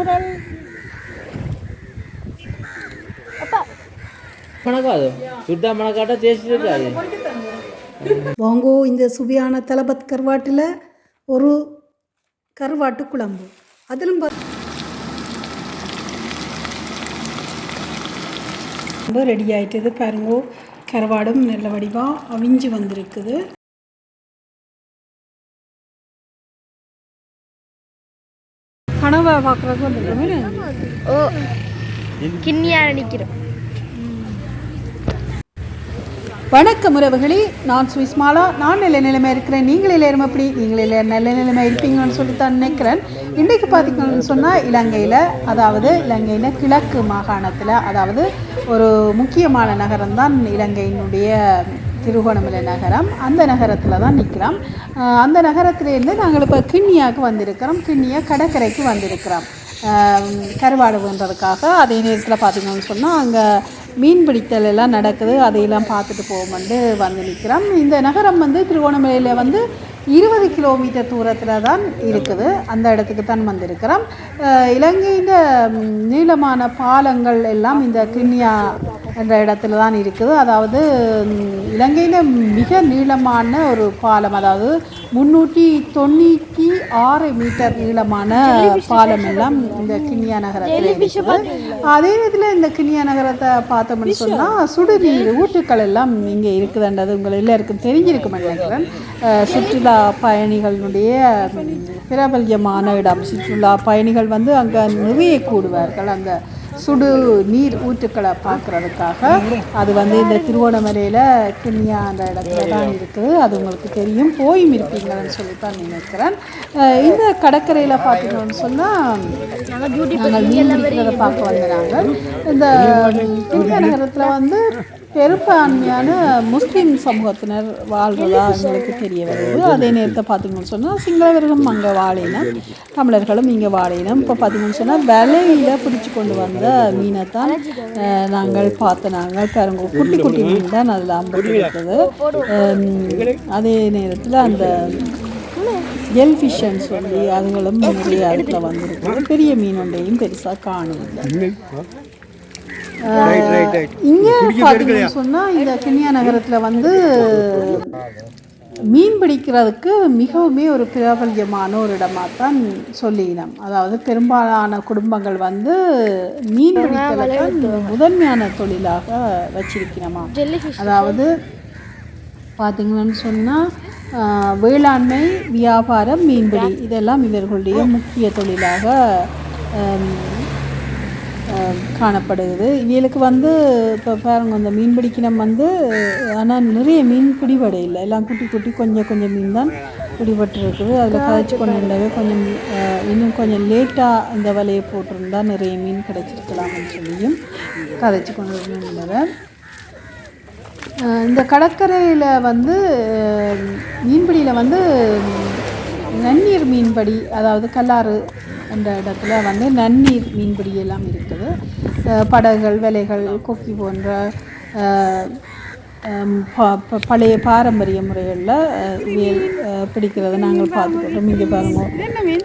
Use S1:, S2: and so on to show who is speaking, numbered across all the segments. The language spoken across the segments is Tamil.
S1: முரல்.
S2: மணக்காது. சுட்டா மணக்காட்டா இருக்காது
S1: வாங்கோ இந்த சுவையான தலபத் கருவாட்டில் ஒரு கருவாட்டு குழம்பு. அதிலும் ரெடி ஆயிட்டது பாருங்கோ. கருவாடும் நல்ல வடிவாக அவிஞ்சு வந்திருக்குது. கனவை பார்க்குறதுக்கு வந்துருக்கோமே
S3: ஓ கிண்ணியாக நிற்கிறோம்
S1: வணக்கம் உறவுகளே நான் சுவிஸ்மாலா. நான் நல்ல நிலைமை இருக்கிறேன். நீங்கள் எல்லாரும் எப்படி? நீங்கள் நல்ல நிலைமை இருப்பீங்கன்னு சொல்லி தான் நினைக்கிறேன். இன்றைக்கு பார்த்தீங்கன்னு சொன்னால் இலங்கையில் அதாவது இலங்கையில் கிழக்கு மாகாணத்தில் அதாவது ஒரு முக்கியமான நகரம் தான் இலங்கையினுடைய திருகோணமலை நகரம். அந்த நகரத்தில் தான் நிற்கிறோம் அந்த நகரத்திலேருந்து நாங்கள் இப்போ கிண்ணியாவுக்கு வந்திருக்கிறோம். கிண்ணியா கடற்கரைக்கு வந்திருக்கிறோம். கருவாடுன்றதுக்காக அதே நேரத்தில் பார்த்திங்கன்னு சொன்னால் அங்கே மீன் பிடித்தல் எல்லாம் நடக்குது. அதையெல்லாம் பார்த்துட்டு போவோம்னு வந்து நிற்கிறோம் இந்த நகரம் வந்து திருகோணமலையில் வந்து இருபது கிலோமீட்டர் தூரத்தில் தான் இருக்குது. அந்த இடத்துக்கு தான் வந்திருக்கிறோம். இலங்கையில் இலங்கையின் நீளமான பாலங்கள் எல்லாம் இந்த கிண்ணியா என்ற இடத்துல தான் இருக்குது. அதாவது இலங்கையில் மிக நீளமான ஒரு பாலம் அதாவது முன்னூற்றி தொண்ணூற்றி ஆறு மீட்டர் நீளமான பாலம் எல்லாம் இந்த கிண்ணியா நகரத்தில் இருக்குது. அதே நேரத்தில் இந்த கிண்ணியா நகரத்தை பார்த்தோம்னு சொன்னால் சுடுநீர் ஊற்றுக்கள் எல்லாம் இங்கே இருக்குதுன்றது உங்கள் எல்லாருக்கும் தெரிஞ்சிருக்கும் நினைக்கிறேன். சுற்றுலா சுற்றுலா பயணிகளுடைய பிரபல்யமான இடம். சுற்றுலா பயணிகள் வந்து அங்கே நிறைய கூடுவார்கள். அங்கே சுடு நீர் ஊற்றுக்களை பார்க்குறதுக்காக. அது வந்து இந்த திருவோணமலையில் கிண்ணியா அந்த இடத்துல தான் இருக்குது. அது உங்களுக்கு தெரியும். போயும் இருப்பீங்கன்னு சொல்லி தான் நினைக்கிறேன் இந்த கடற்கரையில் பார்த்தீங்கன்னு சொன்னால் நாங்கள் மீன் பிடிக்கிறத பார்க்க வந்த நாங்கள் இந்த கிண்ணியா நகரத்தில் வந்து பெரும்பான்மையான முஸ்லீம் சமூகத்தினர் வாழ்றதா எங்களுக்கு தெரிய வருது. அதே நேரத்தை பார்த்தீங்கன்னு சொன்னால் சிங்களவர்களும் அங்கே வாழையினம் தமிழர்களும் இங்கே வாழையினம் இப்போ பார்த்தீங்கன்னு சொன்னால் விலையில் பிடிச்சி கொண்டு வந்த மீனை தான் நாங்கள் பார்த்த நாங்கள் பாருங்க. குட்டி குட்டி மீன் தான் அதில் ஐம்பது இருக்குது அதே நேரத்தில் அந்த ஜெல்ஃபிஷ்ன்னு சொல்லி அதுங்களும் நிறைய அதில் வந்திருக்கு. பெரிய மீன் ஒன்றையும் பெருசாக காணும் இங்கே பார்த்தீங்கன்னு சொன்னால் இந்த கிண்ணியா நகரத்தில் வந்து மீன் பிடிக்கிறதுக்கு மிகவுமே ஒரு பிரபல்யமான ஒரு இடமா தான் சொல்லினோம் அதாவது பெரும்பாலான குடும்பங்கள் வந்து மீன் பிடிக்கிறத தான் முதன்மையான தொழிலாக வச்சிருக்கிறோமா. அதாவது பார்த்தீங்கன்னு சொன்னால் வேளாண்மை வியாபாரம் மீன்பிடி இதெல்லாம் இவர்களுடைய முக்கிய தொழிலாக காணப்படுகிறது. இவங்களுக்கு வந்து இப்போ பாருங்க இந்த மீன் பிடிக்கினம் வந்து ஆனால் நிறைய மீன் பிடிபட இல்லை எல்லாம் குட்டி குட்டி கொஞ்சம் கொஞ்சம் மீன் தான் பிடிபட்டு இருக்குது அதில் கதைச்சி கொண்டு இருந்தவே கொஞ்சம் இன்னும் கொஞ்சம் லேட்டாக இந்த வலையை போட்டிருந்தா நிறைய மீன் கிடைச்சிருக்கலாம்னு சொல்லியும் கதைச்சி கொண்டு இருந்ததை இந்த கடற்கரையில் வந்து மீன்பிடியில் வந்து நன்னீர் மீன்படி அதாவது கல்லாறு என்ற இடத்துல வந்து நன்னீர் மீன்பிடி எல்லாம் இருக்குது. படகுகள் வேலைகள் கொக்கி போன்ற பழைய பாரம்பரிய முறைகளில் அஹ், பிடிக்கிறத நாங்கள் பார்த்துக்கிட்டோம் இங்கே பாருங்க. என்ன மீன்?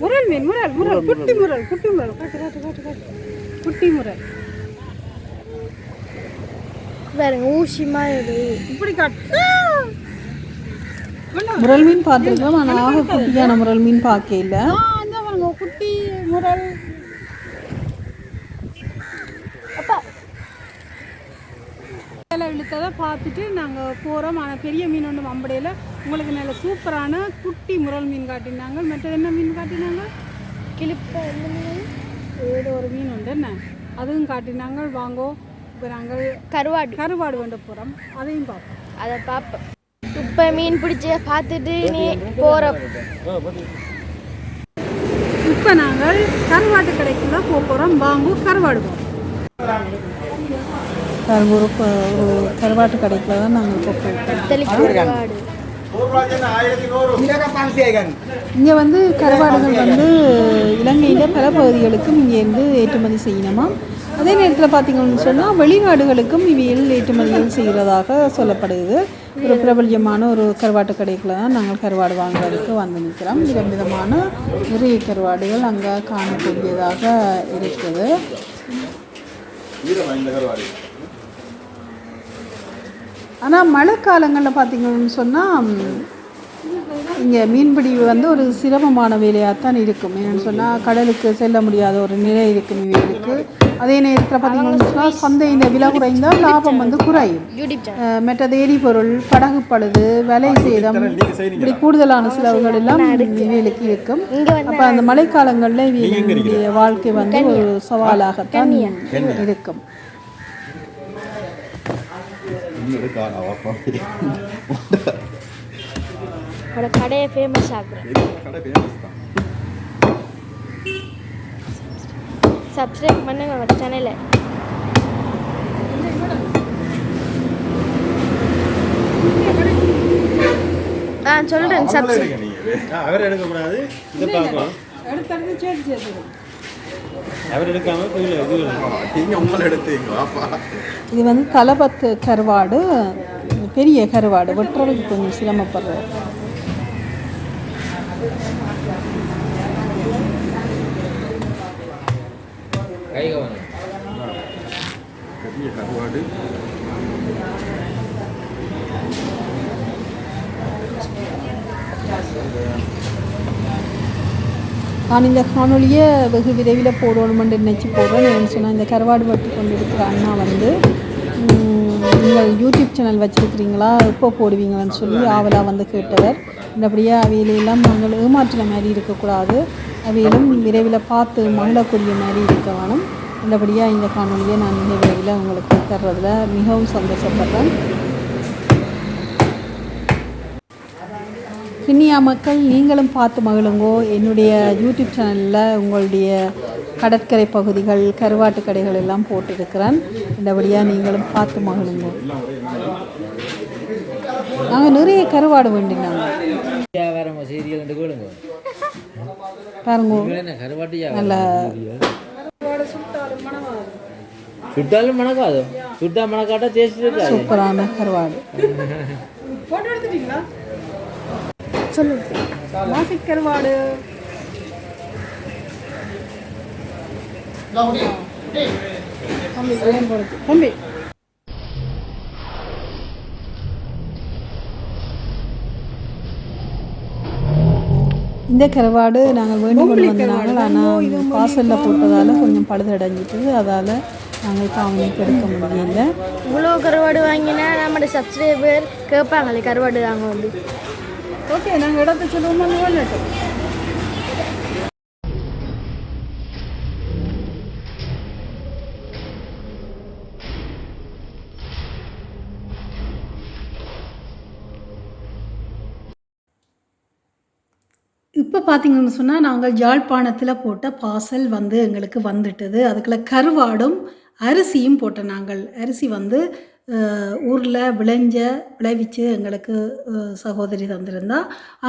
S1: முரல் மீன் முரல் முரல். குட்டி முரல் குட்டி முரல். காட்டு காட்டு காட்டு காட்டு. குட்டி முரல்.
S3: பாருங்க ஊசி மாதிரி.
S1: இப்படி காட்டு. முரல் மீன் பார்த்துருக்கோம் ஆனால் ஆக குட்டியான முரல் மீன் பார்க்க இல்லை. அந்த குட்டி முரல் வேலை இழுத்ததை பார்த்துட்டு நாங்கள் போகிறோம் ஆனால் பெரிய மீன் ஒன்று வம்படையில் உங்களுக்கு நல்ல சூப்பரான குட்டி முரல் மீன் காட்டினாங்க. மற்றது என்ன மீன் காட்டினாங்க?
S3: கிளிப்ப?
S1: ஏதோ ஒரு மீன் உண்டு. என்ன? அதுவும் காட்டினாங்க. வாங்கோ. இப்போ நாங்கள்
S3: கருவாடு.
S1: கருவாடு வேண்ட போகிறோம் அதையும் பார்ப்போம்.
S3: அதை பார்ப்போம். இப்போ மீன் பிடிச்ச பார்த்துட்டு நீ போகிறோம்
S1: இப்போ நாங்கள் கருவாட்டு கடைக்குள்ள போக போகிறோம். வாங்கு கருவாடு போகிறோம் ஒரு கருவாட்டு கடைக்குள்ள தான் நாங்கள்
S3: கருவாடு.
S1: இங்கே வந்து கருவாடுகள் வந்து இலங்கையில் பல பகுதிகளுக்கும் இங்கேருந்து ஏற்றுமதி செய்யணுமா? அதே நேரத்தில் பார்த்தீங்கன்னு சொன்னால் வெளிநாடுகளுக்கும் இவையில் ஏற்றுமதிகள் செய்கிறதாக சொல்லப்படுது. ஒரு பிரபல்யமான ஒரு கருவாட்டு கடைக்குள்ள தான் நாங்கள் கருவாடு வாங்குறதுக்கு வந்து நிற்கிறோம். விதம் விதமான நிறைய கருவாடுகள் அங்கே காணக்கூடியதாக இருக்குது. ஆனால் மழை காலங்களில் பார்த்தீங்கன்னு சொன்னால் இங்கே மீன்பிடி வந்து ஒரு சிரமமான வேலையாக தான் இருக்கும். என்னென்னு சொன்னால் கடலுக்கு செல்ல முடியாத ஒரு நிலை இருக்கும் இவைகளுக்கு. அதே நேரத்தில் பார்த்தீங்கன்னு சந்தையில் விலை குறைந்தால் லாபம் வந்து குறையும்.
S3: யூடியூப் சேனல்
S1: அஹ் மற்றது எரிபொருள் படகு பழுது விலை சேதம் இப்படி கூடுதலான செலவுகள் எல்லாம் இவைகளுக்கு இருக்கும். அப்போ அந்த மழைக்காலங்களில் இவைகளுடைய வாழ்க்கை வந்து ஒரு சவாலாகத்தான் இருக்கும்.
S3: கடையை ஃபேமஸ் ஆகுறேன் சப்ஸ்கிரைப் பண்ணுங்க நம்ம சேனலை ஆ சொல்கிறேன் சப்ஸ்கிரைப்
S4: அவர் எடுக்கக்கூடாது. இதை பார்க்கலாம் அவர் எடுக்காம கோயில் இது
S5: நீங்க உங்களை எடுத்தீங்க வாப்பா
S1: இது வந்து தலபத்து கருவாடு பெரிய கருவாடு வெட்டுறதுக்கு கொஞ்சம் சிரமப்படுறது
S2: கை கவனம்
S5: பெரிய கருவாடு
S1: நான் இந்த காணொலியை வெகு விரைவில் போடணுமென்று நினச்சி போடுறேன். ஏன்னு சொன்னால் இந்த கருவாடு வெட்டி கொண்டு இருக்கிற அண்ணா வந்து நீங்கள் யூடியூப் சேனல் வச்சுருக்கிறீங்களா? எப்போ போடுவீங்களான்னு சொல்லி ஆவலாக வந்து கேட்டவர். இந்தபடியாக அவையிலெல்லாம் நாங்கள் ஏமாற்றின மாதிரி இருக்கக்கூடாது. அவையிலும் விரைவில் பார்த்து மகிழக்கூடிய மாதிரி இருக்க வேணும். இந்தபடியாக இந்த காணொலியை நான் மிக விரைவில் உங்களுக்கு தர்றதில் மிகவும் சந்தோஷப்படுறேன். கிண்ணியா மக்கள் நீங்களும் பார்த்து மகிழுங்கோ. என்னுடைய யூடியூப் சேனலில் உங்களுடைய கடற்கரை பகுதிகள் கருவாட்டு கடைகள் எல்லாம் போட்டிருக்கிறேன். இந்தபடியாக நீங்களும் பார்த்து மகிழுங்கோ. நாங்கள் நிறைய கருவாடு வேண்டினாங்க.
S2: சீரியல் ரெண்டு கேளுங்க.
S1: பாருங்கோ.
S2: இவங்க என்ன கருவாட்டு
S1: நல்ல
S2: சுட்டாலும் மணக்காது. சுட்டா மணக்காட்டா டேஸ்ட் இருக்காது.
S1: சூப்பரான கருவாடு.
S3: சொல்லுங்க.
S1: நாசிக் கருவாடு. தம்பி. இந்த கருவாடு நாங்கள் வேண்டிக் கொண்டு வந்தாங்க ஆனால் வாசலில் போட்டதால் கொஞ்சம் பழுதடைஞ்சிட்டு அதால் நாங்கள் காவலிக்கு எடுக்க முடியல.
S3: இவ்வளோ கருவாடு வாங்கினா நம்மளோட சப்ஸ்கிரைபர் கேட்பாங்களே கருவாடு தாங்க வந்து.
S1: ஓகே நாங்கள் இடத்த சொல்லுவோம் இப்போ பார்த்தீங்கன்னு சொன்னால் நாங்கள் யாழ்ப்பாணத்தில் போட்ட பார்சல் வந்து எங்களுக்கு வந்துட்டது. அதுக்குள்ள கருவாடும் அரிசியும் போட்ட நாங்கள். அரிசி வந்து ஊரில் விளைஞ்ச விளைவிச்சு எங்களுக்கு சகோதரி தந்திருந்தா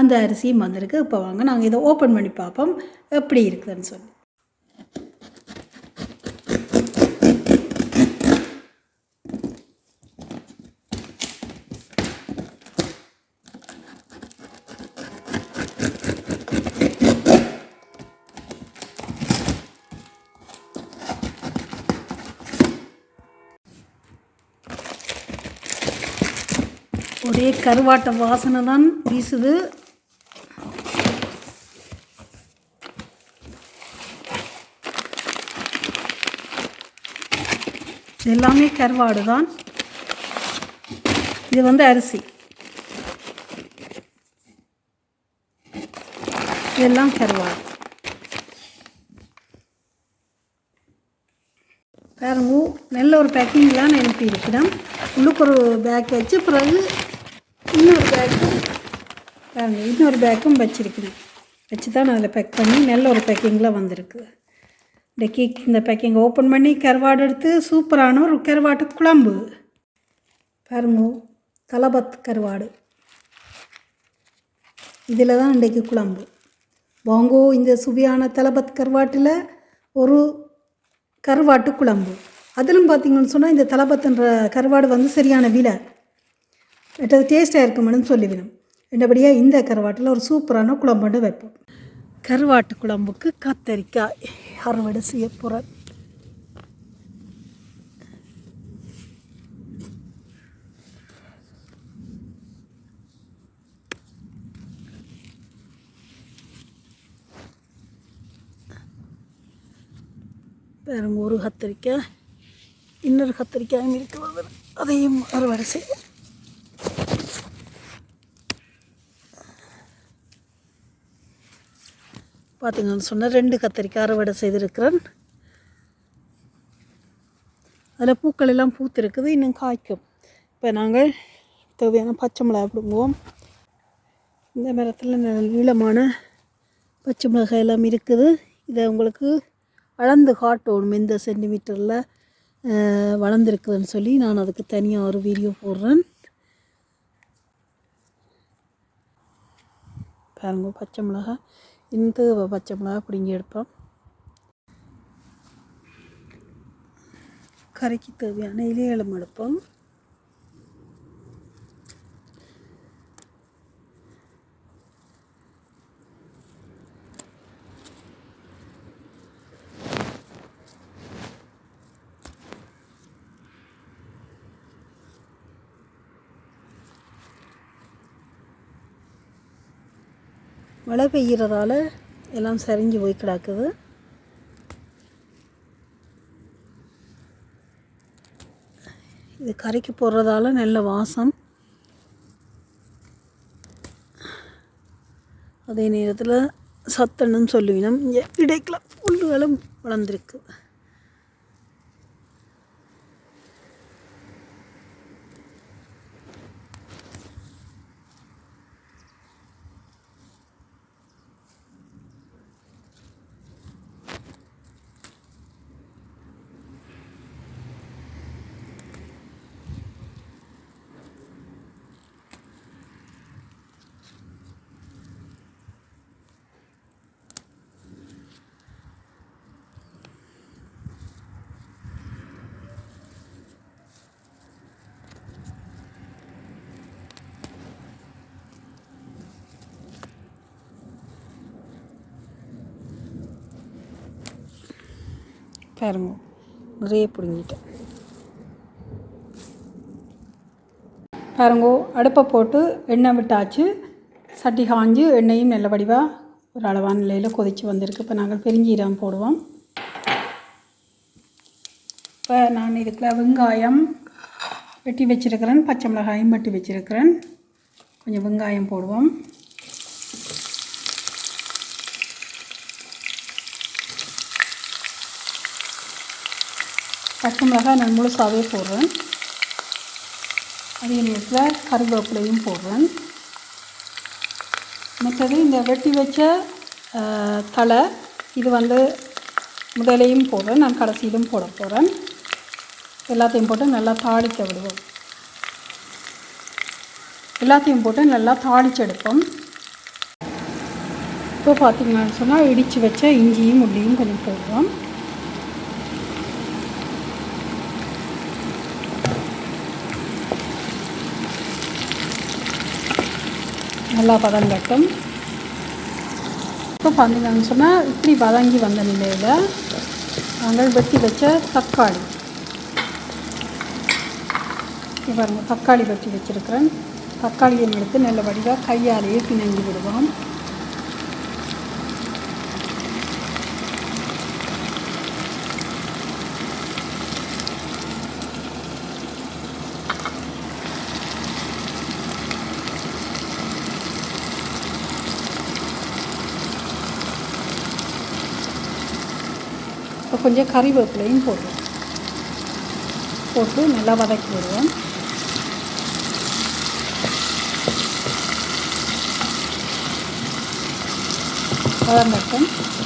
S1: அந்த அரிசியும் வந்திருக்கு. இப்போ வாங்க நாங்கள் இதை ஓப்பன் பண்ணி பார்ப்போம் எப்படி இருக்குதுன்னு சொல்லி ஒரே கருவாட்ட வாசனை தான் வீசுது எல்லாமே கருவாடு தான் இது வந்து அரிசி. இதெல்லாம் கருவாடு. பாருங்க நல்ல ஒரு பேக்கிங்லாம் நான் இருக்கிறேன் உள்ளுக்கு ஒரு பேக் வச்சு பிறகு இன்னொரு பேக்கும் பாருங்க இன்னொரு பேக்கும் வச்சுருக்குது. வச்சு தான் நான் அதில் பேக் பண்ணி நல்ல ஒரு பேக்கிங்கில் வந்திருக்கு. இந்த கேக் இந்த பேக்கிங் ஓப்பன் பண்ணி கருவாடு எடுத்து சூப்பரான ஒரு கருவாட்டு குழம்பு. பாருங்க தலபத் கருவாடு. இதில் தான் இன்றைக்கு குழம்பு. வாங்கோ இந்த சுவையான தலபத் கருவாட்டில் ஒரு
S6: கருவாட்டு குழம்பு. அதிலும் பார்த்தீங்கன்னு சொன்னால் இந்த தலபத்துன்ற கருவாடு வந்து சரியான விலை. மற்றது டேஸ்ட்டாக இருக்குமென்னு சொல்லிவிடும். என்னபடியாக இந்த கருவாட்டில் ஒரு சூப்பரான குழம்புண்டு வைப்போம். கருவாட்டு குழம்புக்கு கத்தரிக்காய் அறுவடை செய்ய போகிறேன் வேறு ஒரு கத்திரிக்காய் இன்னொரு கத்திரிக்காயும் இருக்கிறது அதையும் அறுவடை செய்ய பார்த்தீங்கன்னு சொன்னால் ரெண்டு கத்திரிக்காய் அறுவடை செய்திருக்கிறேன். அதில் பூக்கள் எல்லாம் பூத்திருக்குது இன்னும் காய்க்கும். இப்போ நாங்கள் தேவையான பச்சை மிளகாய் பிடுங்குவோம். இந்த மரத்தில் நீளமான பச்சை மிளகாய் எல்லாம் இருக்குது. இதை உங்களுக்கு அளந்து காட்டணும் எந்த சென்டிமீட்டரில் வளர்ந்துருக்குதுன்னு சொல்லி நான் அதுக்கு தனியாக ஒரு வீடியோ போடுறேன். பாருங்க பச்சை மிளகாய். இந்த பச்சை மிளகாய் பிடுங்கி எடுப்போம். கறிக்கு தேவையான இலைகளும் எடுப்போம். மழை பெய்கிறதால எல்லாம் சரிஞ்சு போய் கிடக்குது. இது கரைக்கு போடுறதால நல்ல வாசம். அதே நேரத்தில் சத்தனும் சொல்லுவினம் இங்கே இடைக்கெல்லாம் புல்லுகளும் வளர்ந்துருக்கு. பாருங்க. நிறைய பிடுங்கிட்டேன் பாருங்கோ அடுப்பை போட்டு எண்ணெய் விட்டாச்சு. சட்டி காஞ்சு எண்ணெயும் நல்ல வடிவாக ஒரு அளவான நிலையில் கொதித்து வந்திருக்கு. இப்போ நாங்கள் பெருஞ்சீரம் போடுவோம். இப்போ நான் இதுக்குள்ள வெங்காயம் வெட்டி வச்சுருக்கிறேன். பச்சை மிளகாயும் வெட்டி வச்சுருக்கிறேன். கொஞ்சம் வெங்காயம் போடுவோம். பச்சை மிளகாய் நான் முழுசாகவே போடுறேன். அதே நேரத்தில் கருவேப்பிலையும் போடுறேன். மற்றது இந்த வெட்டி வச்ச தலை இது வந்து முதலையும் போடுறேன். நான் கடைசியிலும் போட போகிறேன் எல்லாத்தையும் போட்டு நல்லா தாளிக்க விடுவோம். எல்லாத்தையும் போட்டு நல்லா தாளிச்செடுப்போம் இப்போ பார்த்திங்கன்னு சொன்னால் இடித்து வச்ச இஞ்சியும் உள்ளியும் கொஞ்சம் போடுவோம் நல்லா வதங்கட்டும் இப்போ பார்த்தீங்கன்னு சொன்னால் இப்படி வதங்கி வந்த நிலையில் நாங்கள் வெட்டி வச்ச தக்காளி. இங்க தக்காளி வெட்டி வச்சுருக்கிறேன். தக்காளியை எடுத்து நல்ல வடிவாக கையாலேயே பிணைஞ்சு விடுவோம். இப்போ கொஞ்சம் கறிவேப்பிலையும் போடுவோம் போட்டு நல்லா வதக்கி விடுவோம் வதங்கட்டும் உப்பு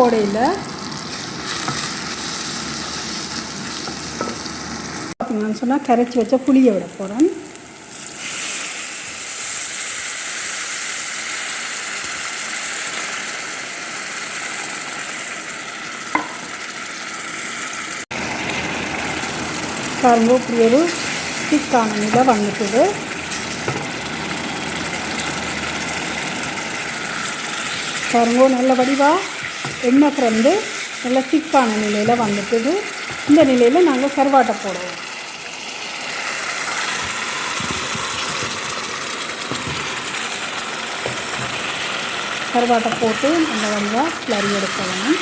S6: கோடையில் பார்த்தீங்கன்னு சொன்னால் கரைச்சி வச்ச புளியை விட போகிறேன் பாருங்க இப்படி ஒரு திக்கான நிலை வந்துட்டுது. பாருங்க நல்ல வடிவாக எண்ணெய் பிறந்து நல்லா திக்கான நிலையில் வந்துட்டுது. இந்த நிலையில் நாங்கள் கருவாட்டை போடுவோம். கருவாட்டை போட்டு அந்த வடிவாக கிளறி எடுக்கணும்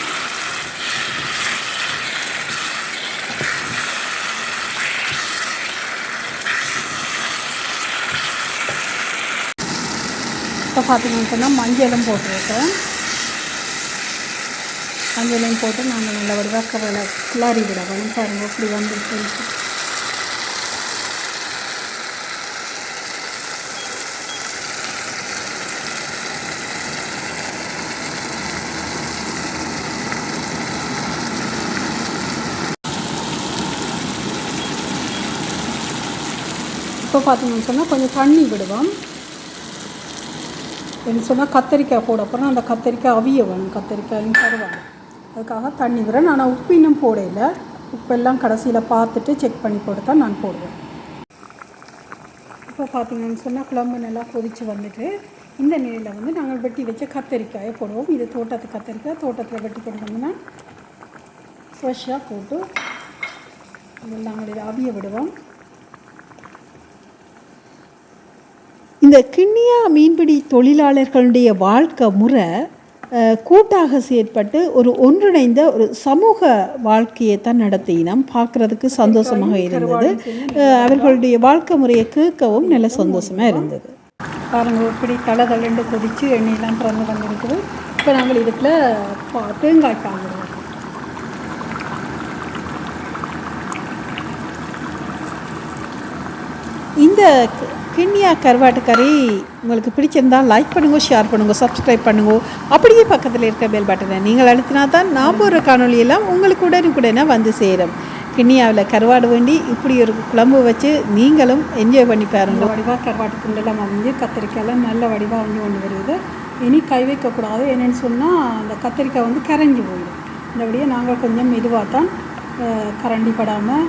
S6: இப்போ பார்த்தீங்கன்னு சொன்னால் மஞ்சளும் போட்டுருக்கேன் மஞ்சளையும் போட்டு நாங்கள் நல்ல வடிவாக கவலை கிளறி விடவும் பாருங்க இப்படி வந்துருக்கு இப்போ பார்த்தீங்கன்னு சொன்னால் கொஞ்சம் தண்ணி விடுவோம். என்ன சொன்னால் கத்தரிக்காய் போட போகிறோம் அந்த கத்தரிக்காய் அவிய வேணும் கத்தரிக்காயும் தருவாங்க அதுக்காக தண்ணி விடுறேன். ஆனால் உப்பு இன்னும் போடையில் உப்பெல்லாம் கடைசியில் பார்த்துட்டு செக் பண்ணி போட்டு தான் நான் போடுவேன். இப்போ பார்த்தீங்கன்னு சொன்னால் குழம்பு நல்லா கொதித்து வந்துட்டு இந்த நிலையில் வந்து நாங்கள் வெட்டி வச்ச கத்தரிக்காயை போடுவோம். இது தோட்டத்து கத்தரிக்காய். தோட்டத்தில் வெட்டி போட்டோம்னா ஃப்ரெஷ்ஷாக போட்டு இதில் நாங்கள் இதை அவிய விடுவோம்.
S1: இந்த கிண்ணியா மீன்பிடி தொழிலாளர்களுடைய வாழ்க்கை முறை கூட்டாக செயற்பட்டு ஒரு ஒன்றிணைந்த ஒரு சமூக வாழ்க்கையை தான் நடத்தினோம் பார்க்குறதுக்கு சந்தோஷமாக இருந்தது. அவர்களுடைய வாழ்க்கை. முறையை கேட்கவும் நல்ல சந்தோஷமாக இருந்தது.
S6: பாருங்க இப்படி தலை தலைண்டு கொதித்து எண்ணெயெல்லாம் திறந்து வந்துருக்குது. இப்போ நாங்கள் இதுக்குள்ள பா- தேங்காய் பால்
S1: இந்த கிண்ணியா கருவாட்டு கறி உங்களுக்கு பிடிச்சிருந்தா லைக் பண்ணுங்க ஷேர் பண்ணுங்கள் சப்ஸ்கிரைப் பண்ணுங்கள் அப்படியே பக்கத்தில் இருக்க பெல் பட்டனை நீங்கள் அழுத்தினா தான் நாம் ஒரு காணொலியெல்லாம் உங்களுக்கு உடனுக்குடனே வந்து சேரும். கிண்ணியாவில் கருவாடு வேண்டி இப்படி ஒரு குழம்பு வச்சு நீங்களும் என்ஜாய் பண்ணி பாருங்க.
S6: வடிவாக கருவாட்டு துண்டெல்லாம் வந்து கத்திரிக்காயெல்லாம் நல்ல வடிவாக வந்து கொண்டு வருது. இனி கை வைக்கக்கூடாது. என்னென்னு சொன்னால் அந்த கத்திரிக்காய் வந்து கரைஞ்சி போயிடும். இந்தபடியே நாங்கள் கொஞ்சம் மெதுவாக தான் கரண்டி படாமல்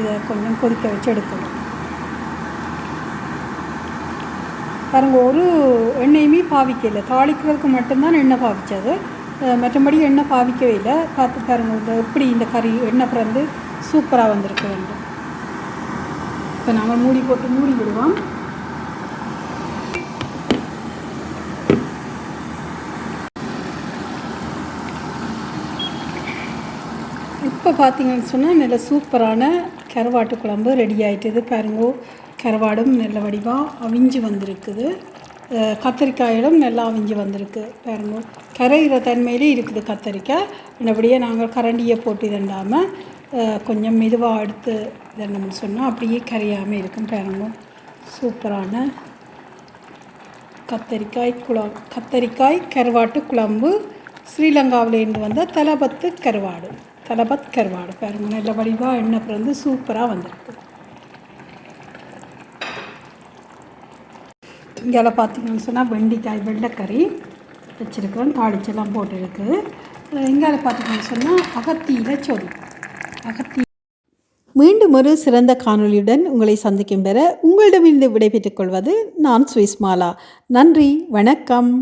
S6: இதை கொஞ்சம் கொதிக்க வச்சு எடுக்கணும் பாருங்கள் ஒரு எண்ணெயுமே பாவிக்கல. தாளிக்கிறதுக்கு மட்டும்தான் எண்ணெய் பாவிச்சது. மற்றபடி எண்ணெய் பாவிக்கவே இல்லை. பார்த்து பாருங்க இந்த எப்படி இந்த கறி எண்ணெய் பிறந்து சூப்பராக வந்திருக்க வேண்டும் இப்போ நாங்கள் மூடி போட்டு மூடி விடுவோம். இப்போ பார்த்தீங்கன்னு சொன்னால் நல்ல சூப்பரான கருவாட்டு குழம்பு ரெடி ஆகிட்டது பாருங்கள் கருவாடும் நல்ல வடிவாக அவிஞ்சு வந்திருக்குது. அஹ் கத்தரிக்காயிலும் நல்லா அவிஞ்சு வந்திருக்கு பாருங்க. கரைகிற தன்மையிலே இருக்குது கத்தரிக்காய் அப்படியே நாங்கள் கரண்டியை போட்டு இதண்டாமல் கொஞ்சம் மெதுவாக எடுத்து இதண்டோம்னு சொன்னால் அப்படியே கரையாமல் இருக்கும் பாருங்க. சூப்பரான கத்தரிக்காய் குழம் கத்தரிக்காய் கருவாட்டு குழம்பு. ஸ்ரீலங்காவிலேருந்து வந்த தலபத்து கருவாடு. தலபத் கருவாடு பாருங்க. நல்ல வடிவாக எண்ணெய் பிறந்து சூப்பராக வந்திருக்கு. இங்கே பார்த்தீங்கன்னு சொன்னால் வெண்டிக்காய் வெள்ளைக்கறி வச்சுருக்கிறோம். தாளிச்செல்லாம் போட்டுருக்கு. இங்கே பார்த்தீங்கன்னு சொன்னால் அகத்தியில் சொல் அகத்தி
S1: மீண்டும் ஒரு சிறந்த காணொளியுடன் உங்களை சந்திக்கும் பெற உங்களிடமிருந்து விடைபெற்றுக் கொள்வது நான் சுவிஸ்மாலா. நன்றி வணக்கம்.